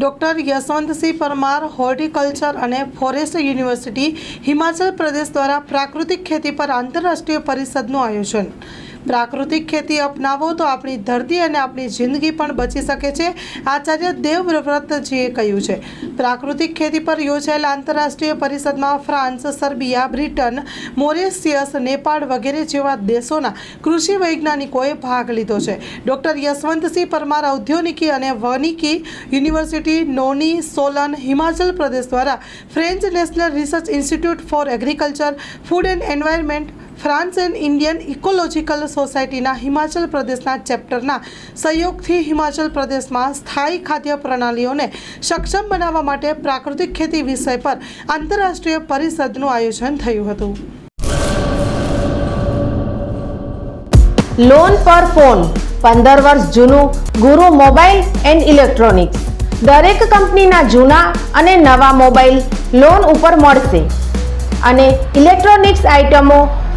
Doctor Yashwantsinh Parmar horticulture અને forest university Himachal Pradesh દ્વારા પ્રાકૃતિક ખેતી પર આંતરરાષ્ટ્રીય પરિષદનું આયોજન. પ્રાકૃતિક ખેતી અપનાવો તો આપણી ધરતી અને આપણી જિંદગી પણ બચી શકે છે. આચાર્ય દેવવ્રતજીએ કહ્યું છે. પ્રાકૃતિક ખેતી પર યોજાયેલા આંતરરાષ્ટ્રીય પરિષદમાં France, Serbia, Britain, Mauritius, Nepal વગેરે જેવા દેશોના કૃષિ વૈજ્ઞાનિકોએ ભાગ લીધો છે. ડૉક્ટર યશવંતસિંહ પરમાર ઔદ્યોગિકી અને વનિકી યુનિવર્સિટી, નોની, સોલન, હિમાચલ પ્રદેશ દ્વારા French national research institute for agriculture, food and environment France and Indian ecological સોસાયટીના હિમાચલ પ્રદેશના ચેપ્ટરના સહયોગથી હિમાચલ પ્રદેશમાં સ્થાયી ખાદ્ય પ્રણાલીઓને સક્ષમ બનાવવા માટે પ્રાકૃતિક ખેતી વિષય પર આંતરરાષ્ટ્રીય પરિષદનું આયોજન થયું હતું. લોન પર ફોન પંદર વર્ષ જૂનું ગુરુ મોબાઈલ એન્ડ ઇલેક્ટ્રોનિક્સ. દરેક કંપનીના જૂના અને નવા મોબાઈલ લોન ઉપર મળશે. અને ઇલેક્ટ્રોનિક્સ આઇટમો